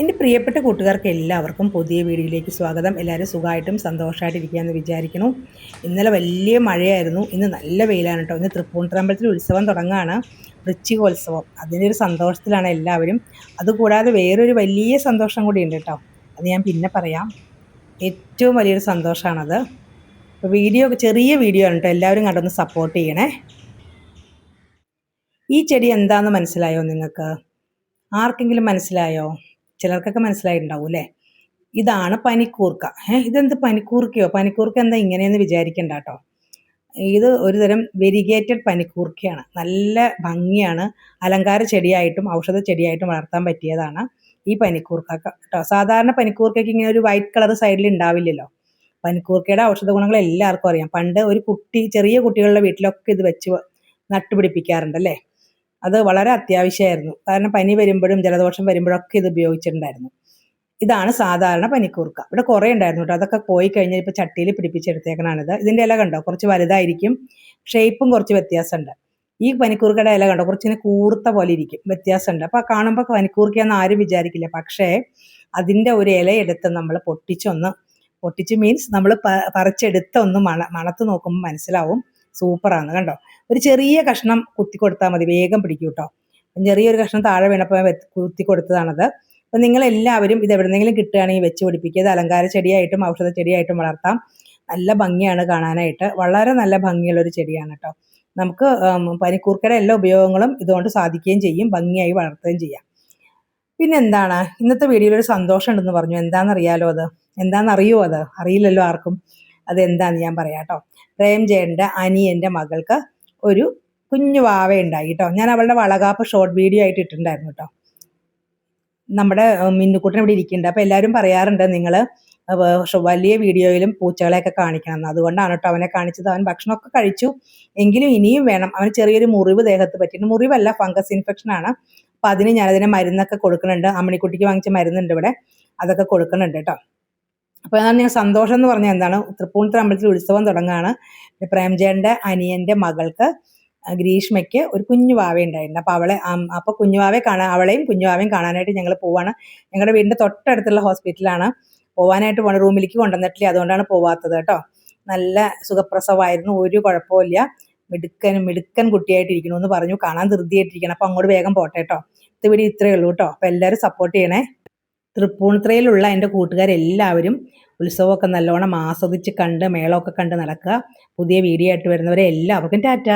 എന്റെ പ്രിയപ്പെട്ട കൂട്ടുകാർക്ക് എല്ലാവർക്കും പുതിയ വീഡിയോയിലേക്ക് സ്വാഗതം. എല്ലാവരും സുഖമായിട്ടും സന്തോഷമായിട്ടിരിക്കുകയെന്ന് വിചാരിക്കുന്നു. ഇന്നലെ വലിയ മഴയായിരുന്നു. ഇന്ന് നല്ല വെയിലാണ് കേട്ടോ. ഇന്ന് തൃപ്പൂണിത്തറമ്പലത്തിൽ ഉത്സവം തുടങ്ങുകയാണ്. വൃശ്ചികോത്സവം. അതിന്റെ ഒരു സന്തോഷത്തിലാണ് എല്ലാവരും. അതുകൂടാതെ വേറൊരു വലിയ സന്തോഷം കൂടി ഉണ്ട് കേട്ടോ. അത് ഞാൻ പിന്നെ പറയാം. ഏറ്റവും വലിയൊരു സന്തോഷമാണത്. അപ്പോൾ വീഡിയോ ചെറിയ വീഡിയോ ആണ് കേട്ടോ. എല്ലാവരും കണ്ടൊന്ന് സപ്പോർട്ട് ചെയ്യണേ. ഈ ചെടി എന്താണെന്ന് മനസ്സിലായോ നിങ്ങൾക്ക്? ആർക്കെങ്കിലും മനസ്സിലായോ? ചിലർക്കൊക്കെ മനസ്സിലായിട്ടുണ്ടാവും അല്ലേ? ഇതാണ് പനിക്കൂർക്ക. ഏഹ് ഇതെന്ത് പനിക്കൂർക്കയോ? പനിക്കൂർക്ക എന്താ ഇങ്ങനെയെന്ന് വിചാരിക്കണ്ട കേട്ടോ. ഇത് ഒരു തരം വെരിഗേറ്റഡ് പനിക്കൂർക്കയാണ്. നല്ല ഭംഗിയാണ്. അലങ്കാര ചെടിയായിട്ടും ഔഷധ ചെടിയായിട്ടും വളർത്താൻ പറ്റിയതാണ് ഈ പനിക്കൂർക്ക കേട്ടോ. സാധാരണ പനിക്കൂർക്കയ്ക്ക് ഇങ്ങനെ ഒരു വൈറ്റ് കളർ സൈഡിൽ ഉണ്ടാവില്ലല്ലോ. പനിക്കൂർക്കയുടെ ഔഷധ ഗുണങ്ങൾ എല്ലാവർക്കും അറിയാം. പണ്ട് ഒരു കുട്ടി ചെറിയ കുട്ടികളുടെ വീട്ടിലൊക്കെ ഇത് വെച്ച് നട്ടുപിടിപ്പിക്കാറുണ്ട് അല്ലേ? അത് വളരെ അത്യാവശ്യമായിരുന്നു കാരണം പനി വരുമ്പോഴും ജലദോഷം വരുമ്പോഴും ഒക്കെ ഇത് ഉപയോഗിച്ചിട്ടുണ്ടായിരുന്നു. ഇതാണ് സാധാരണ പനിക്കൂർക്ക. ഇവിടെ കുറേ ഉണ്ടായിരുന്നു കേട്ടോ. അതൊക്കെ പോയി കഴിഞ്ഞാൽ ഇപ്പോൾ ചട്ടിയിൽ പിടിപ്പിച്ചെടുത്തേക്കണാണിത് ഇതിന്റെ ഇല കണ്ടോ? കുറച്ച് വലുതായിരിക്കും. ഷേപ്പും കുറച്ച് വ്യത്യാസമുണ്ട്. ഈ പനിക്കൂർക്കയുടെ ഇല കണ്ടോ? കുറച്ചിങ്ങനെ കൂർത്ത പോലെ ഇരിക്കും. വ്യത്യാസമുണ്ട്. അപ്പോൾ കാണുമ്പോൾ പനിക്കൂർക്കയെന്ന് ആരും വിചാരിക്കില്ല. പക്ഷേ അതിന്റെ ഒരു ഇലയെടുത്ത് നമ്മൾ പൊട്ടിച്ചൊന്ന് പൊട്ടിച്ച് മീൻസ് നമ്മൾ പറിച്ചെടുത്തൊന്ന് മണ മണത്ത് നോക്കുമ്പോൾ മനസ്സിലാവും. സൂപ്പറാണ് കണ്ടോ? ഒരു ചെറിയ കഷ്ണം കുത്തി കൊടുത്താൽ മതി വേഗം പിടിക്കും കേട്ടോ ചെറിയൊരു കഷ്ണം താഴെ വീണപ്പോൾ കുത്തി കൊടുത്തതാണത്. അപ്പം നിങ്ങളെല്ലാവരും ഇത് എവിടെന്നെങ്കിലും കിട്ടുകയാണെങ്കിൽ വെച്ച് പിടിപ്പിക്കുക. ഇത് അലങ്കാര ചെടിയായിട്ടും ഔഷധ ചെടിയായിട്ടും വളർത്താം. നല്ല ഭംഗിയാണ് കാണാനായിട്ട്. വളരെ നല്ല ഭംഗിയുള്ളൊരു ചെടിയാണ് കേട്ടോ നമുക്ക് പനിക്കൂർക്കയുടെ എല്ലാ ഉപയോഗങ്ങളും ഇതുകൊണ്ട് സാധിക്കുകയും ചെയ്യും ഭംഗിയായി വളർത്തുകയും ചെയ്യാം. പിന്നെ എന്താണ് ഇന്നത്തെ വീഡിയോയിൽ ഒരു സന്തോഷം ഉണ്ടെന്ന് പറഞ്ഞു. എന്താണെന്നറിയാലോ അത്? എന്താണെന്നറിയോ അത്? അറിയില്ലല്ലോ ആർക്കും. അത് എന്താണെന്ന് ഞാൻ പറയാം കേട്ടോ. പ്രേംജയന്റെ അനിയന്റെ മകൾക്ക് ഒരു കുഞ്ഞു വാവ ഉണ്ടായി കേട്ടോ. ഞാൻ അവളുടെ വളകാപ്പ് ഷോർട്ട് വീഡിയോ ആയിട്ട് ഇട്ടിട്ടുണ്ടായിരുന്നു കേട്ടോ. നമ്മുടെ മിന്നുക്കുട്ടൻ ഇവിടെ ഇരിക്കുന്നുണ്ട്. അപ്പോൾ എല്ലാവരും പറയാറുണ്ട് നിങ്ങൾ വലിയ വീഡിയോയിലും പൂച്ചകളെയൊക്കെ കാണിക്കണം. എന്ന് അതുകൊണ്ടാണ് കേട്ടോ അവനെ കാണിച്ചത്. അവൻ ഭക്ഷണമൊക്കെ കഴിച്ചു. എങ്കിലും ഇനിയും വേണം. അവന് ചെറിയൊരു മുറിവ് ദേഹത്ത് പറ്റിയിട്ട് മുറിവല്ല ഫംഗസ് ഇൻഫെക്ഷനാണ് ആണ്. അപ്പോൾ അതിന് ഞാനതിനെ മരുന്നൊക്കെ കൊടുക്കുന്നുണ്ട്. അമ്മണിക്കുട്ടിക്ക് വാങ്ങിച്ച മരുന്നുണ്ട് ഇവിടെ. അതൊക്കെ കൊടുക്കുന്നുണ്ട് കേട്ടോ. അപ്പോൾ അതാണ് ഞാൻ സന്തോഷം എന്ന് പറഞ്ഞാൽ എന്താണ്? തൃപ്പൂണിത്തുറ അമ്പലത്തിൽ ഉത്സവം തുടങ്ങുകയാണ്. പ്രേംജയന്റെ അനിയന്റെ മകൾക്ക് ഗ്രീഷ്മയ്ക്ക് ഒരു കുഞ്ഞു വാവ ഉണ്ടായിട്ടുണ്ട്. അപ്പോൾ അവളെ അപ്പോൾ കുഞ്ഞുവാവയെ കാണാൻ അവളെയും കുഞ്ഞുവാവയും കാണാനായിട്ട് ഞങ്ങൾ പോവാണ്. ഞങ്ങളുടെ വീടിന്റെ തൊട്ടടുത്തുള്ള ഹോസ്പിറ്റലാണ്. പോകാനായിട്ട് പോകണം റൂമിലേക്ക് കൊണ്ടുവന്നിട്ടില്ല. അതുകൊണ്ടാണ് പോവാത്തത് കേട്ടോ. നല്ല സുഖപ്രസവമായിരുന്നു. ഒരു കുഴപ്പമില്ല മിടുക്കൻ മിടുക്കൻ കുട്ടിയായിട്ടിരിക്കണമെന്ന് പറഞ്ഞു. കാണാൻ ധൃതിയായിട്ടിരിക്കണം. അപ്പോൾ അങ്ങോട്ട് വേഗം പോട്ടെ കേട്ടോ. ഇത് വീട് ഇത്രയേ ഉള്ളൂ കേട്ടോ. അപ്പോൾ എല്ലാവരും സപ്പോർട്ട് ചെയ്യണേ. തൃപ്പൂണിത്രയിലുള്ള എന്റെ കൂട്ടുകാരെല്ലാവരും ഉത്സവമൊക്കെ നല്ലോണം ആസ്വദിച്ച് കണ്ട് മേളമൊക്കെ കണ്ട് നടക്കുക. പുതിയ വീഡിയോ ആയിട്ട് വരുന്നവരെ എല്ലാവർക്കും ടാറ്റ.